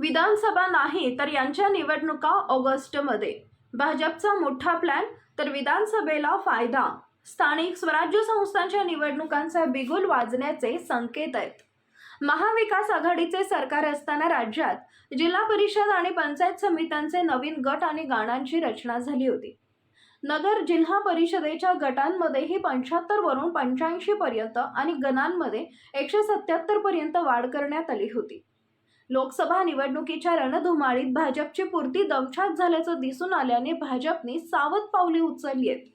विधानसभा नाही तर यांच्या निवडणुका ऑगस्टमध्ये. भाजपचा मोठा प्लॅन तर विधानसभेला फायदा. स्थानिक स्वराज्य संस्थांच्या निवडणुकांचा बिगुल वाजण्याचे संकेत आहेत. महाविकास आघाडीचे सरकार असताना राज्यात जिल्हा परिषद आणि पंचायत समित्यांचे नवीन गट आणि गाणांची रचना झाली होती. नगर जिल्हा परिषदेच्या गटांमध्येही पंच्याहत्तर वरून पंच्याऐंशी पर्यंत आणि गणांमध्ये एकशे सत्याहत्तर पर्यंत वाढ करण्यात आली होती. लोकसभा निवडणुकीच्या रणधुमाळीत भाजपची पुरती दमछाक झाल्याचं दिसून आल्याने भाजपने सावध पावले उचलली आहेत.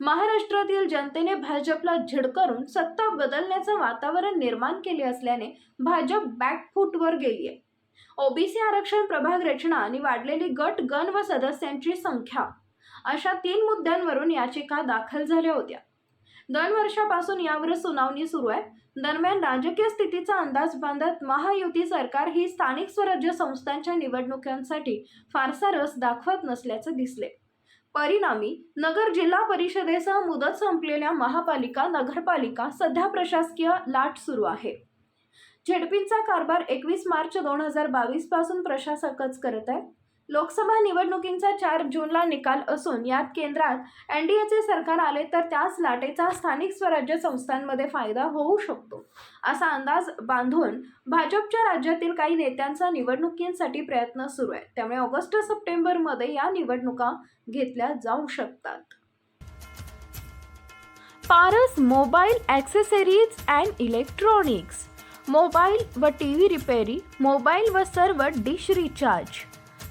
महाराष्ट्रातील जनतेने भाजपला झिडकरून सत्ता बदलण्याचं वातावरण निर्माण केले असल्याने भाजप बॅकफूटवर गेली आहे ओबीसी आरक्षण प्रभाग रचना आणि वाढलेली गट गण व सदस्यांची संख्या अशा तीन मुद्द्यांवरून याचिका दाखल झाल्या होत्या. दोन वर्षापासून यावर सुनावणी सुरू आहे. दरम्यान राजकीय स्थितीचा अंदाज बांधत महायुती सरकार ही स्थानिक स्वराज्य संस्थांच्या निवडणुकांसाठी फारसा रस दाखवत नसल्याचं दिसले. परिणामी नगर जिल्हा परिषदेसह मुदत संपलेल्या महापालिका नगरपालिका सध्या प्रशासकीय लाट सुरू आहे. झेडपीचा कारभार एकवीस मार्च दोन हजार बावीसपासून प्रशासकच करत आहे. लोकसभा निवडणुकींचा चार जूनला निकाल असून यात केंद्रात एन डी एचे सरकार आले तर त्याच लाटेचा स्थानिक स्वराज्य संस्थांमध्ये फायदा होऊ शकतो असा अंदाज बांधून भाजपच्या राज्यातील काही नेत्यांचा निवडणुकींसाठी प्रयत्न सुरू आहे त्यामुळे ऑगस्ट सप्टेंबरमध्ये या निवडणुका घेतल्या जाऊ शकतात. Paras mobile accessories and electronics mobile व टी व्ही रिपेरी मोबाईल व सर्व डिश रिचार्ज.